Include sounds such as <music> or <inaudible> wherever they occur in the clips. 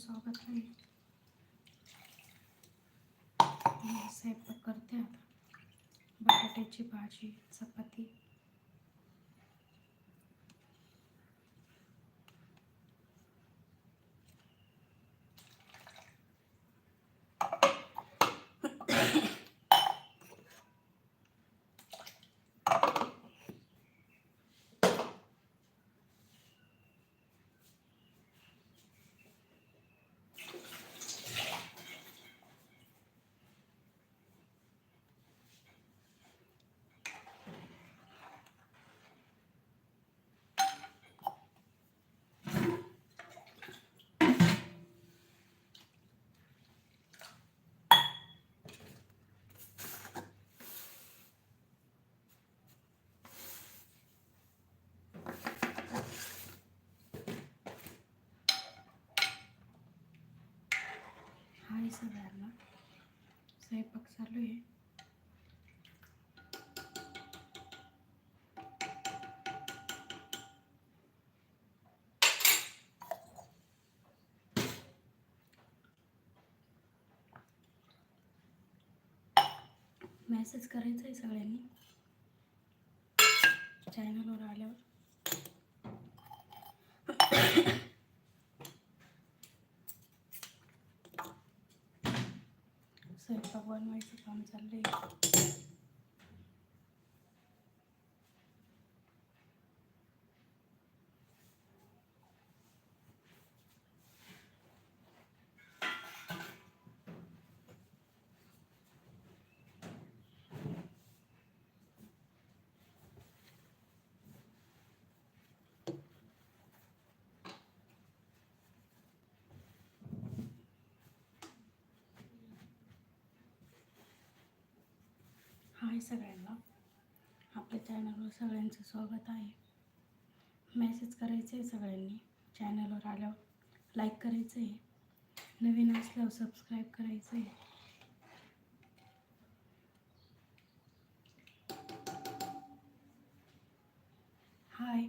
स्वागत नाही स्वयंपाक करते आता. बटाट्याची भाजी चपाती. हाय सगळ्यांना स्वयंपाक चालू आहे. मेसेज करायचा आहे सगळ्यांनी. चॅनलवर आल्यावर. स्वयंपाक बनवायचं काम चाललंय हाय सगळ्यांना. आपल्या चॅनलवर सगळ्यांचं स्वागत आहे. मेसेज करायचं आहे सगळ्यांनी. चॅनलवर आल्यावर लाईक करायचं आहे. नवीन असल्यावर सबस्क्राईब करायचं आहे. हाय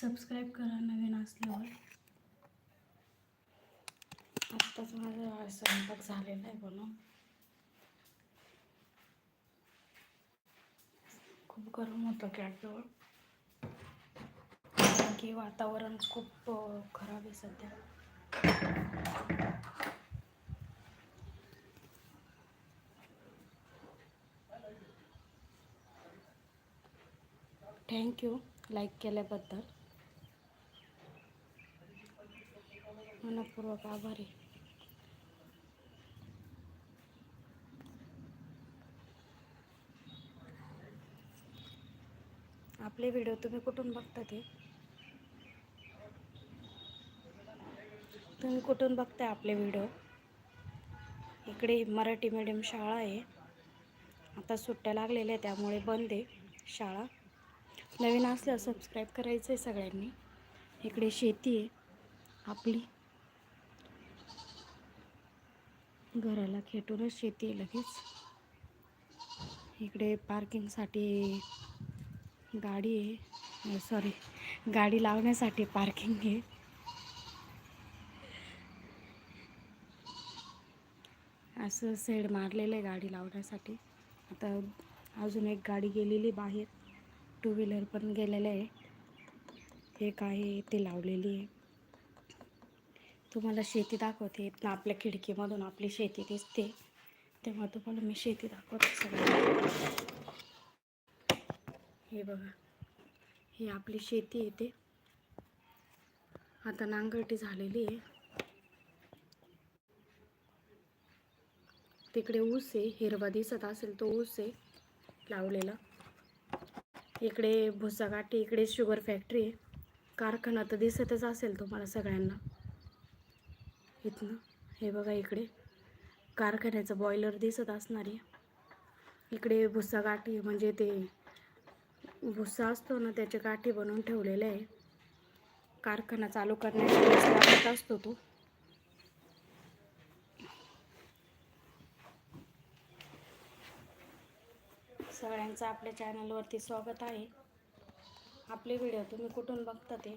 सबस्क्राईब करा नवीन असल्यावर. आत्ताच माझा स्वयंपाक झालेला आहे बनवून गरम होतं कॅटजवळ कारण की वातावरण खूप खराब आहे सध्या. थँक्यू लाईक केल्याबद्दल. मनपूर्वक आभारी. आपले व्हिडिओ तुम्ही कुठून बघता ते? तुम्ही कुठून बघताय आपले व्हिडिओ इकडे मराठी मीडियम शाळा आहे. आता सुट्ट्या लागलेल्या त्यामुळे बंद आहे शाळा. नवीन असल्यावर सबस्क्राईब करायचं आहे सगळ्यांनी. इकडे शेती आहे आपली. घराला खेटूनच शेती आहे लगेच. इकडे पार्किंगसाठी गाडी आहे. सॉरी गाडी लावण्यासाठी पार्किंग आहे. असं सेड मारलेलं आहे गाडी लावण्यासाठी. आता अजून एक गाडी गेलेली बाहेर. टू व्हीलर पण गेलेलं आहे. एक आहे? ते लावलेली आहे. तुम्हाला शेती दाखवते. ना आपल्या खिडकीमधून आपली शेती दिसते. तेव्हा तुम्हाला मी शेती दाखवते सगळं. हे बघा. ही आपली शेती आहे ते. आता नांगरटी झालेली आहे. तिकडे ऊस आहे. हिरवा दिसत असेल तो ऊस आहे लावलेला. इकडे भुसागाठी इकडे शुगर फॅक्टरी आहे. कारखाना तर दिसतच असेल तुम्हाला सगळ्यांना. इथनं. हे बघा इकडे. कारखान्याचं बॉयलर दिसत असणार आहे. इकडे भुसागाठी म्हणजे ते भुस्सा असतो ना त्याचे गाठी बनवून ठेवलेले आहे. कारखाना चालू करण्यासाठी असतो तो. सगळ्यांचं आपल्या चॅनलवरती स्वागत आहे. आपले व्हिडिओ तुम्ही कुठून बघता ते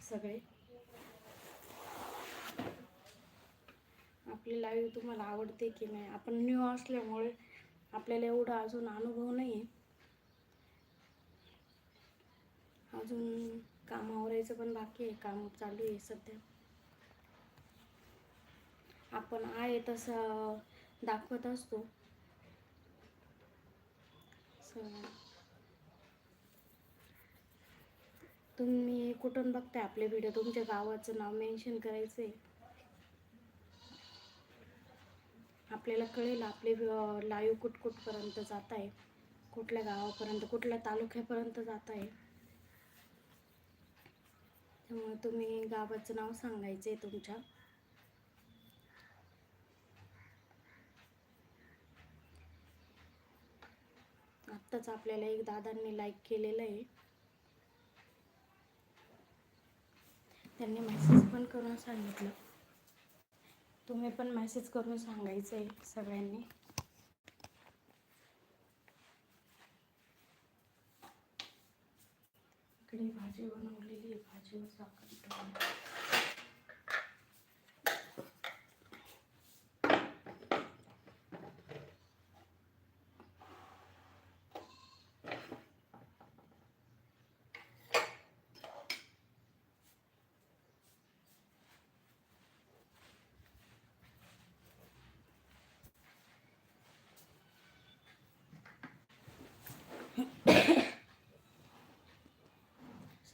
सगळे? आपली लाईव्ह तुम्हाला आवडते की नाही? आपण न्यू असल्यामुळे आपल्याला एवढा अजून अनुभव नाही आहे अजून काम आवरायचं पण बाकी आहे काम चालू आहे सध्या. आपण आहे तसं दाखवत असतो. तुम्ही कुठून बघताय आपले व्हिडिओ तुमच्या गावाचं नाव मेन्शन करायचं आहे आपल्याला कळेल आपले लाईव्ह कुठ कुठपर्यंत जात आहे कुठल्या गावापर्यंत कुठल्या तालुक्यापर्यंत जात आहे त्यामुळे तुम्ही गावाचं नाव सांगायचं आहे तुमच्या. आत्ताच आपल्याला एक दादांनी लाईक केलेलं आहे. त्यांनी मेसेज पण करून सांगितलं. तुम्ही पण मेसेज करून सांगायचं आहे सगळ्यांनी. इकडे भाजी बनवलेली आहे भाजीवर साखर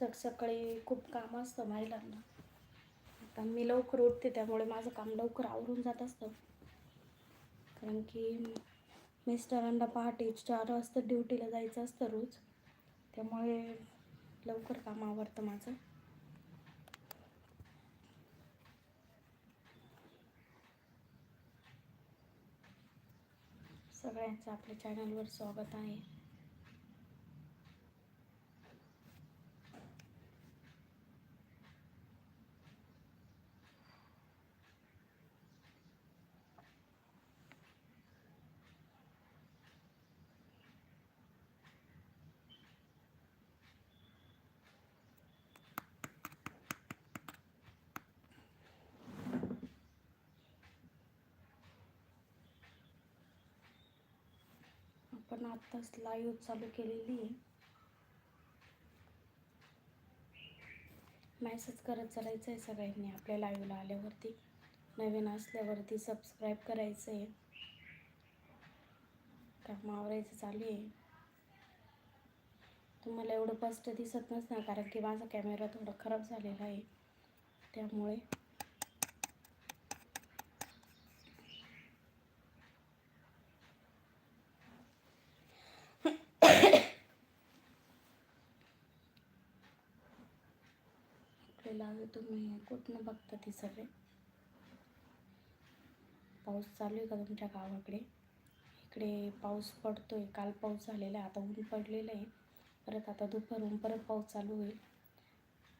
सकाळी खूप काम असतं महिलांना. आता मी लवकर उठते त्यामुळे माझं काम लवकर आवरून जात असतं. कारण की मिस्टरांना पहाटे चार वाजता ड्युटीला जायचं असतं रोज. त्यामुळे लवकर काम आवडतं माझं. सगळ्यांचं आपल्या चॅनलवर स्वागत आहे. आपण आत्ताच लाईव्ह चालू केलेली. मॅसेज मेसेज करत चालायचं आहे सगळ्यांनी आपल्या लाईव्हला आल्यावरती. नवीन असल्यावरती सबस्क्राईब करायचं आहे काम आवरायचं चालू आहे. तुम्हाला एवढं स्पष्ट दिसत नसणार कारण की माझा कॅमेरा थोडा खराब झालेला आहे. त्यामुळे आपल्याला तुम्ही कुठनं बघता ती सगळे? पाऊस चालू आहे का तुमच्या गावाकडे? इकडे पाऊस पडतो आहे काल पाऊस झालेला आहे. आता ऊन पडलेलं आहे. परत आता दुपारून परत पाऊस चालू होईल.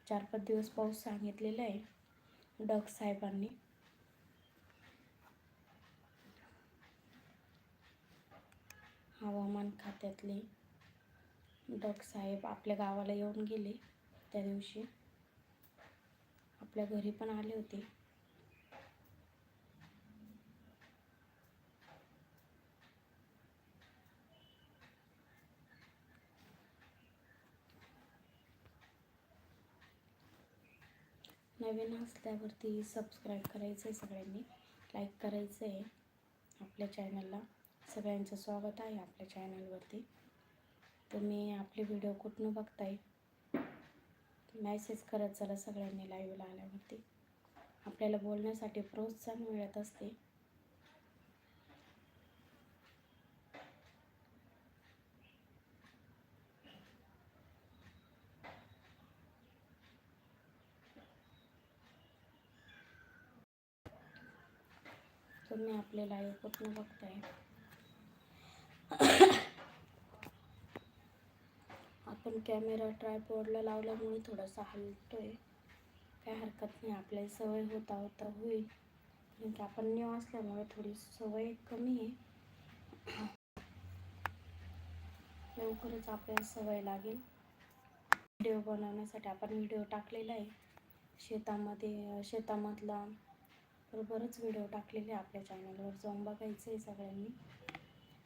चार पाच दिवस पाऊस सांगितलेला आहे डग साहेबांनी. हवामान खात्यातले डग साहेब आपल्या गावाला येऊन गेले त्या दिवशी. आपल्या घरी पण आले होते. नवीन असल्यावरती सबस्क्राईब करायचं आहे सगळ्यांनी. लाईक करायचं आहे आपल्या चॅनलला सगळ्यांचं स्वागत आहे आपल्या चॅनलवरती तुम्ही आपले व्हिडिओ कुठनं बघताय? मॅसेज करत चला सगळ्यांनी लाईव्हला आल्यावरती. आपल्याला बोलण्यासाठी प्रोत्साहन मिळत असते. तुम्ही आपले लाईव्ह कुठनं बघताय. पण कॅमेरा ट्रायपॉडला लावल्यामुळे थोडासा हलतोय. काय हरकत नाही आपल्याला सवय होता होता होईल. कारण की आपण न्यू असल्यामुळे थोडी सवय कमी आहे. लवकरच आपल्याला सवय लागेल. व्हिडिओ बनवण्यासाठी आपण व्हिडिओ टाकलेला आहे. शेतामध्ये शेतामधला बरोबरच व्हिडिओ टाकलेले आहे आपल्या चॅनलवर जाऊन बघायचं आहे सगळ्यांनी.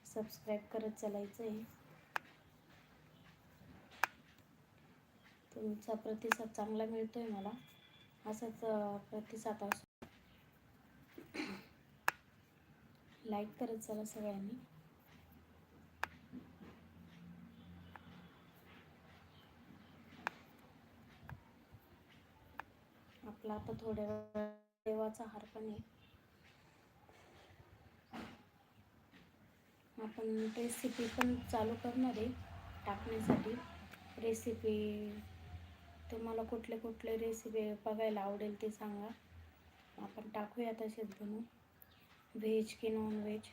सबस्क्राईब करत चालायचं आहे तुमचा प्रतिसाद चांगला मिळतो आहे मला. असाच प्रतिसाद असो. लाईक करत चला सगळ्यांनी. आपला आता थोड्या वेळ देवाचा हार पण आहे. आपण रेसिपी पण चालू करणार आहे टाकण्यासाठी. रेसिपी तुम्हाला कुठले कुठले रेसिपी बघायला आवडेल ते सांगा. आपण टाकूया तसेच बनवून व्हेज की नॉन व्हेज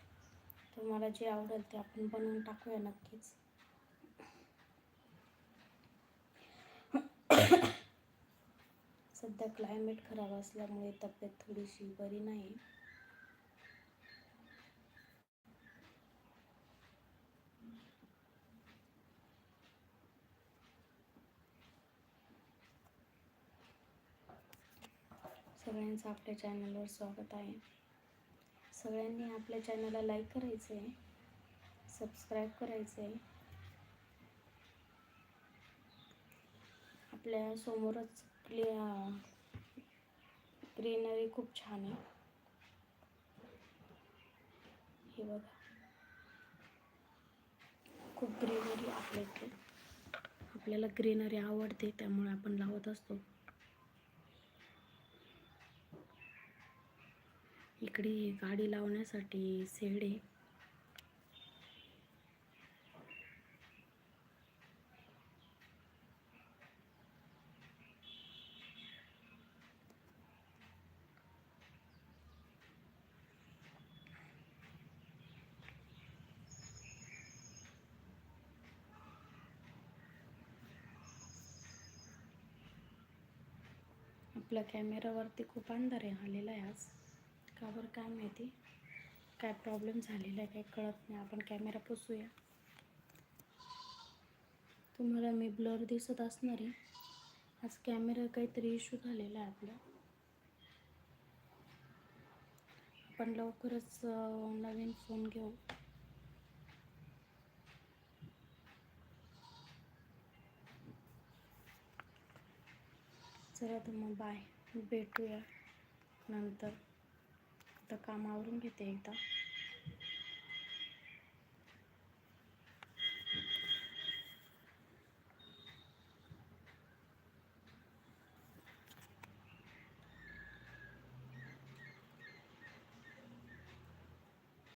तुम्हाला जे आवडेल ते आपण बनवून टाकूया नक्कीच. <coughs> सध्या क्लायमेट खराब असल्यामुळे तब्येत थोडीशी बरी नाही. सगळ्यांचं आपल्या चॅनलवर स्वागत आहे. सगळ्यांनी आपल्या चॅनलला लाईक करायचं आहे सबस्क्राईब करायचं आहे आपल्या समोरच क्लिअ ग्रीनरी खूप छान आहे. हे बघा. खूप ग्रीनरी आपल्या इथे. आपल्याला ग्रीनरी आवडते त्यामुळे आपण लावत असतो. इकडे गाडी लावण्यासाठी सेडे. आपला आपल्या कॅमेरावरती खूप अंधार आहे आलेला आहे आज. का बरं काय माहिती? काय प्रॉब्लेम झालेला आहे काही कळत नाही. आपण कॅमेरा पुसूया. तुम्हाला मी ब्लर दिसत असणार आहे आज कॅमेरा काहीतरी इश्यू झालेला आहे आपला. आपण लवकरच नवीन फोन घेऊ. चला तर मग बाय भेटूया नंतर. mutlaka ama avrum gibi.